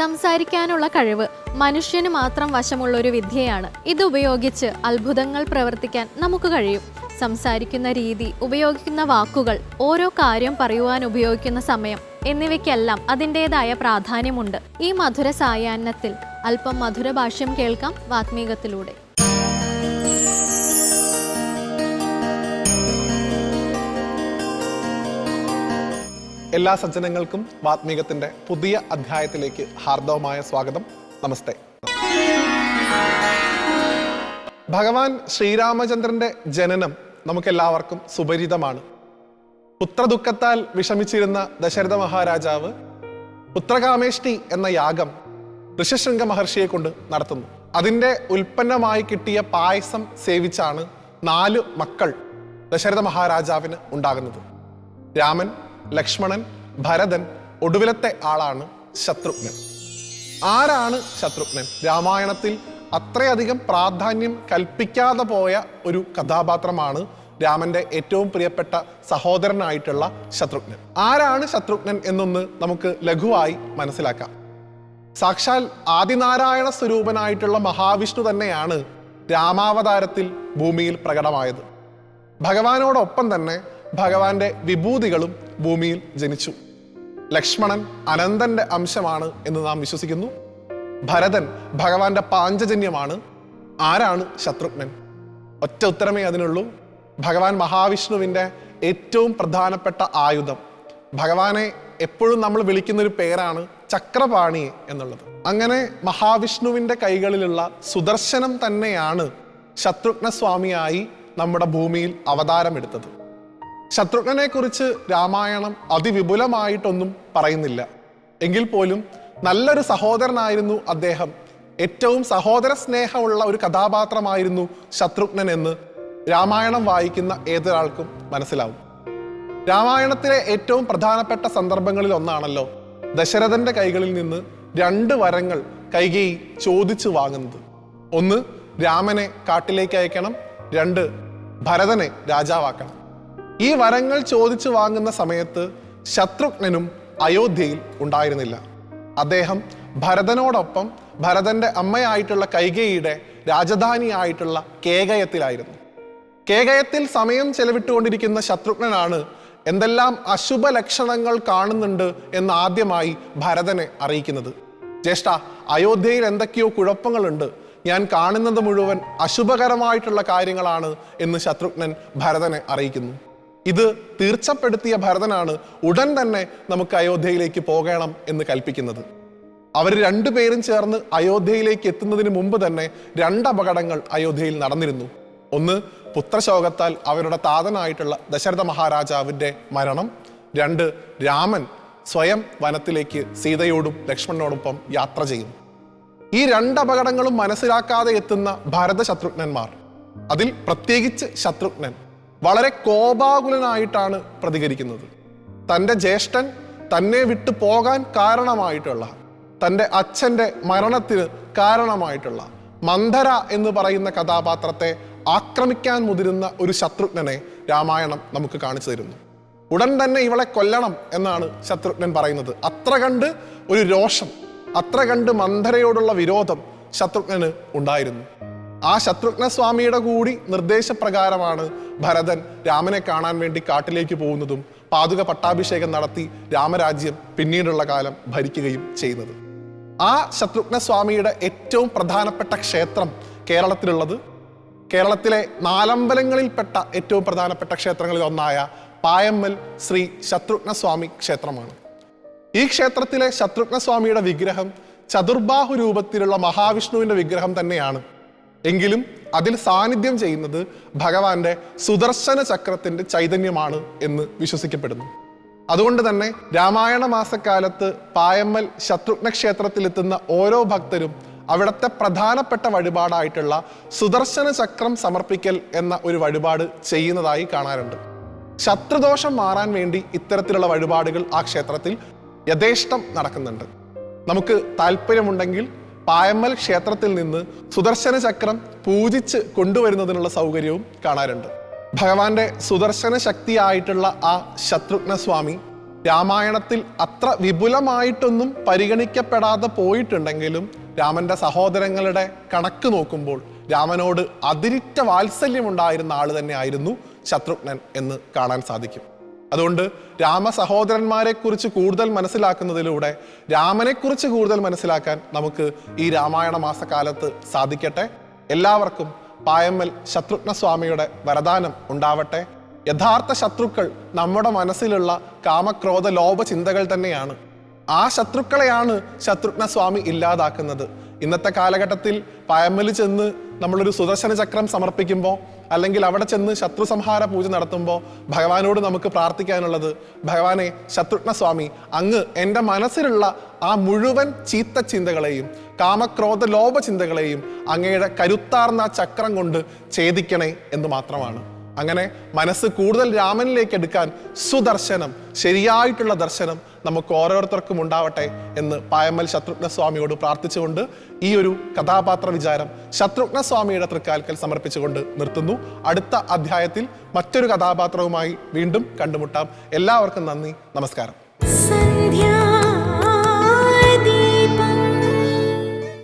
സംസാരിക്കാനുള്ള കഴിവ് മനുഷ്യന് മാത്രം വശമുള്ള ഒരു വിദ്യയാണ്. ഇത് ഉപയോഗിച്ച് അത്ഭുതങ്ങൾ പ്രവർത്തിക്കാൻ നമുക്ക് കഴിയും. സംസാരിക്കുന്ന രീതി ഉപയോഗിക്കുന്ന വാക്കുകൾ ഓരോ കാര്യം പറയുവാൻ ഉപയോഗിക്കുന്ന സമയം എന്നിവയ്ക്കെല്ലാം അതിന്റെതായ പ്രാധാന്യമുണ്ട്. ഈ മധുര സായാഹ്നത്തിൽ അല്പം മധുര ഭാഷ്യം കേൾക്കാം വാത്മീകത്തിലൂടെ. എല്ലാ സജ്ജനങ്ങൾക്കും വാത്മീകത്തിന്റെ പുതിയ അധ്യായത്തിലേക്ക് ഹാർദവമായ സ്വാഗതം. നമസ്തേ. ഭഗവാൻ ശ്രീരാമചന്ദ്രന്റെ ജനനം നമുക്കെല്ലാവർക്കും സുപരിചിതമാണ്. പുത്രദുഃഖത്താൽ വിഷമിച്ചിരുന്ന ദശരഥ മഹാരാജാവ് പുത്രകാമേഷ്ടി എന്ന യാഗം ഋഷശൃംഗ മഹർഷിയെ കൊണ്ട് നടത്തുന്നു. അതിന്റെ ഉൽപ്പന്നമായി കിട്ടിയ പായസം സേവിച്ചാണ് നാല് മക്കൾ ദശരഥ മഹാരാജാവിന് ഉണ്ടാകുന്നത്. രാമൻ ലക്ഷ്മണൻ ഭരതൻ ഒടുവിലത്തെ ആളാണ് ശത്രുഘ്നൻ. ആരാണ് ശത്രുഘ്നൻ? രാമായണത്തിൽ അത്രയധികം പ്രാധാന്യം കൽപ്പിക്കാതെ പോയ ഒരു കഥാപാത്രമാണ് രാമന്റെ ഏറ്റവും പ്രിയപ്പെട്ട സഹോദരനായിട്ടുള്ള ശത്രുഘ്നൻ. ആരാണ് ശത്രുഘ്നൻ എന്നൊന്ന് നമുക്ക് ലഘുവായി മനസ്സിലാക്കാം. സാക്ഷാൽ ആദിനാരായണ സ്വരൂപനായിട്ടുള്ള മഹാവിഷ്ണു തന്നെയാണ് രാമാവതാരത്തിൽ ഭൂമിയിൽ പ്രകടമായത്. ഭഗവാനോടൊപ്പം തന്നെ ഭഗവാന്റെ വിഭൂതികളും ഭൂമിയിൽ ജനിച്ചു. ലക്ഷ്മണൻ അനന്തന്റെ അംശമാണ് എന്ന് നാം വിശ്വസിക്കുന്നു. ഭരതൻ ഭഗവാന്റെ പാഞ്ചജന്യമാണ്. ആരാണ് ശത്രുഘ്നൻ? ഒറ്റ ഉത്തരമേ അതിനുള്ളൂ. ഭഗവാൻ മഹാവിഷ്ണുവിന്റെ ഏറ്റവും പ്രധാനപ്പെട്ട ആയുധം. ഭഗവാനെ എപ്പോഴും നമ്മൾ വിളിക്കുന്ന ഒരു പേരാണ് ചക്രപാണി എന്നുള്ളത്. അങ്ങനെ മഹാവിഷ്ണുവിന്റെ കൈകളിലുള്ള സുദർശനം തന്നെയാണ് ശത്രുഘ്ന സ്വാമിയായി നമ്മുടെ ഭൂമിയിൽ അവതാരമെടുത്തത്. ശത്രുഘ്നനെ കുറിച്ച് രാമായണം അതിവിപുലമായിട്ടൊന്നും പറയുന്നില്ല. എങ്കിൽ പോലും നല്ലൊരു സഹോദരനായിരുന്നു അദ്ദേഹം. ഏറ്റവും സഹോദര സ്നേഹമുള്ള ഒരു കഥാപാത്രമായിരുന്നു ശത്രുഘ്നൻ എന്ന് രാമായണം വായിക്കുന്ന ഏതൊരാൾക്കും മനസ്സിലാവും. രാമായണത്തിലെ ഏറ്റവും പ്രധാനപ്പെട്ട സന്ദർഭങ്ങളിൽ ഒന്നാണല്ലോ ദശരഥന്റെ കൈകളിൽ നിന്ന് രണ്ട് വരങ്ങൾ കൈകേയി ചോദിച്ചു വാങ്ങുന്നത്. ഒന്ന് രാമനെ കാട്ടിലേക്ക് അയക്കണം രണ്ട് ഭരതനെ രാജാവാക്കണം. ഈ വരങ്ങൾ ചോദിച്ചു വാങ്ങുന്ന സമയത്ത് ശത്രുഘ്നനും അയോധ്യയിൽ ഉണ്ടായിരുന്നില്ല. അദ്ദേഹം ഭരതനോടൊപ്പം ഭരതന്റെ അമ്മയായിട്ടുള്ള കൈകേയിയുടെ രാജധാനിയായിട്ടുള്ള കേകയത്തിലായിരുന്നു. കേകയത്തിൽ സമയം ചെലവിട്ടുകൊണ്ടിരിക്കുന്ന ശത്രുഘ്നനാണ് എന്തെല്ലാം അശുഭ ലക്ഷണങ്ങൾ കാണുന്നുണ്ട് എന്ന് ആദ്യമായി ഭരതനെ അറിയിക്കുന്നത്. ജ്യേഷ്ഠ അയോധ്യയിൽ എന്തൊക്കെയോ കുഴപ്പങ്ങളുണ്ട്. ഞാൻ കാണുന്നത് മുഴുവൻ അശുഭകരമായിട്ടുള്ള കാര്യങ്ങളാണ് എന്ന് ശത്രുഘ്നൻ ഭരതനെ അറിയിക്കുന്നു. ഇത് തീർച്ചപ്പെടുത്തിയ ഭരതനാണ് ഉടൻ തന്നെ നമുക്ക് അയോധ്യയിലേക്ക് പോകണം എന്ന് കൽപ്പിക്കുന്നത്. അവർ രണ്ടുപേരും ചേർന്ന് അയോധ്യയിലേക്ക് എത്തുന്നതിന് മുമ്പ് തന്നെ രണ്ട് അപകടങ്ങൾ അയോധ്യയിൽ നടന്നിരുന്നു. ഒന്ന് പുത്രശോകത്താൽ അവരുടെ താതനായിട്ടുള്ള ദശരഥ മഹാരാജാവിന്റെ മരണം. രണ്ട് രാമൻ സ്വയം വനത്തിലേക്ക് സീതയോടും ലക്ഷ്മണനോടൊപ്പം യാത്ര ചെയ്യുന്നു ഈ രണ്ട് അപകടങ്ങളും മനസ്സിലാക്കാതെ എത്തുന്ന ഭരത ശത്രുഘ്നന്മാർ അതിൽ പ്രത്യേകിച്ച് ശത്രുഘ്നൻ വളരെ കോപാകുലനായിട്ടാണ് പ്രതികരിക്കുന്നത്. തന്റെ ജ്യേഷ്ഠൻ തന്നെ വിട്ടു പോകാൻ കാരണമായിട്ടുള്ള തന്റെ അച്ഛന്റെ മരണത്തിന് കാരണമായിട്ടുള്ള മന്ധര എന്ന് പറയുന്ന കഥാപാത്രത്തെ ആക്രമിക്കാൻ മുതിരുന്ന ഒരു ശത്രുഘ്നനെ രാമായണം നമുക്ക് കാണിച്ചു തരുന്നു. ഉടൻ തന്നെ ഇവളെ കൊല്ലണം എന്നാണ് ശത്രുഘ്നൻ പറയുന്നത്. അത്ര കണ്ട് ഒരു രോഷം അത്ര കണ്ട് മന്ധരയോടുള്ള വിരോധം ശത്രുഘ്നന് ഉണ്ടായിരുന്നു. ആ ശത്രുഘ്ന സ്വാമിയുടെ കൂടി നിർദ്ദേശപ്രകാരമാണ് ഭരതൻ രാമനെ കാണാൻ വേണ്ടി കാട്ടിലേക്ക് പോകുന്നതും പാതുക പട്ടാഭിഷേകം നടത്തി രാമരാജ്യം പിന്നീടുള്ള കാലം ഭരിക്കുകയും ചെയ്യുന്നത്. ആ ശത്രുഘ്ന സ്വാമിയുടെ ഏറ്റവും പ്രധാനപ്പെട്ട ക്ഷേത്രം കേരളത്തിലുള്ളത് കേരളത്തിലെ നാലമ്പലങ്ങളിൽപ്പെട്ട ഏറ്റവും പ്രധാനപ്പെട്ട ക്ഷേത്രങ്ങളിൽ ഒന്നായ പായമ്മൽ ശ്രീ ശത്രുഘ്ന സ്വാമി ക്ഷേത്രമാണ്. ഈ ക്ഷേത്രത്തിലെ ശത്രുഘ്ന സ്വാമിയുടെ വിഗ്രഹം ചതുർബാഹു രൂപത്തിലുള്ള മഹാവിഷ്ണുവിന്റെ വിഗ്രഹം തന്നെയാണ്. എങ്കിലും അതിൽ സാന്നിധ്യം ചെയ്യുന്നത് ഭഗവാന്റെ സുദർശന ചക്രത്തിന്റെ ചൈതന്യമാണ് എന്ന് വിശ്വസിക്കപ്പെടുന്നു. അതുകൊണ്ട് തന്നെ രാമായണ മാസക്കാലത്ത് പായമ്മൽ ശത്രുഘ്ന ക്ഷേത്രത്തിലെത്തുന്ന ഓരോ ഭക്തരും അവിടുത്തെ പ്രധാനപ്പെട്ട വഴിപാടായിട്ടുള്ള സുദർശന ചക്രം സമർപ്പിക്കൽ എന്ന ഒരു വഴിപാട് ചെയ്യുന്നതായി കാണാറുണ്ട്. ശത്രുദോഷം മാറാൻ വേണ്ടി ഇത്തരത്തിലുള്ള വഴിപാടുകൾ ആ ക്ഷേത്രത്തിൽ യഥേഷ്ടം നടക്കുന്നുണ്ട്. നമുക്ക് താല്പര്യമുണ്ടെങ്കിൽ പായമ്മൽ ക്ഷേത്രത്തിൽ നിന്ന് സുദർശന ചക്രം പൂജിച്ച് കൊണ്ടുവരുന്നതിനുള്ള സൗകര്യവും കാണാറുണ്ട്. ഭഗവാന്റെ സുദർശന ശക്തിയായിട്ടുള്ള ആ ശത്രുഘ്ന സ്വാമി രാമായണത്തിൽ അത്ര വിപുലമായിട്ടൊന്നും പരിഗണിക്കപ്പെടാതെ പോയിട്ടുണ്ടെങ്കിലും രാമന്റെ സഹോദരങ്ങളുടെ കണക്ക് നോക്കുമ്പോൾ രാമനോട് അതിരിറ്റ വാത്സല്യമുണ്ടായിരുന്ന ആൾ തന്നെയായിരുന്നു ശത്രുഘ്നൻ എന്ന് കാണാൻ സാധിക്കും. അതുകൊണ്ട് രാമ സഹോദരന്മാരെ കുറിച്ച് കൂടുതൽ മനസ്സിലാക്കുന്നതിലൂടെ രാമനെക്കുറിച്ച് കൂടുതൽ മനസ്സിലാക്കാൻ നമുക്ക് ഈ രാമായണ മാസക്കാലത്ത് സാധിക്കട്ടെ. എല്ലാവർക്കും പായമ്മൽ ശത്രുഘ്ന സ്വാമിയുടെ വരദാനം ഉണ്ടാവട്ടെ. യഥാർത്ഥ ശത്രുക്കൾ നമ്മുടെ മനസ്സിലുള്ള കാമക്രോധ ലോഭ ചിന്തകൾ തന്നെയാണ്. ആ ശത്രുക്കളെയാണ് ശത്രുഘ്ന സ്വാമി ഇല്ലാതാക്കുന്നത്. ഇന്നത്തെ കാലഘട്ടത്തിൽ പയമ്മൽ ചെന്ന് നമ്മളൊരു സുദർശന ചക്രം സമർപ്പിക്കുമ്പോൾ അല്ലെങ്കിൽ അവിടെ ചെന്ന് ശത്രു സംഹാര പൂജ നടത്തുമ്പോൾ ഭഗവാനോട് നമുക്ക് പ്രാർത്ഥിക്കാനുള്ളത് ഭഗവാനെ ശത്രുഘ്ന സ്വാമി അങ്ങ് എന്റെ മനസ്സിലുള്ള ആ മുഴുവൻ ചീത്ത ചിന്തകളെയും കാമക്രോധ ലോഭ ചിന്തകളെയും അങ്ങയുടെ കരുത്താർന്ന ചക്രം കൊണ്ട് ഛേദിക്കണേ എന്ന് മാത്രമാണ്. അങ്ങനെ മനസ്സ് കൂടുതൽ രാമനിലേക്ക് എടുക്കാൻ സുദർശനം ശരിയായിട്ടുള്ള ദർശനം നമുക്ക് ഓരോരുത്തർക്കും ഉണ്ടാവട്ടെ എന്ന് പായമ്മൽ ശത്രുഘ്ന സ്വാമിയോട് പ്രാർത്ഥിച്ചുകൊണ്ട് ഈ ഒരു കഥാപാത്ര വിചാരം ശത്രുഘ്ന സ്വാമിയുടെ തൃക്കാൽക്കൽ സമർപ്പിച്ചുകൊണ്ട് നിർത്തുന്നു. അടുത്ത അധ്യായത്തിൽ മറ്റൊരു കഥാപാത്രവുമായി വീണ്ടും കണ്ടുമുട്ടാം. എല്ലാവർക്കും നന്ദി നമസ്കാരം.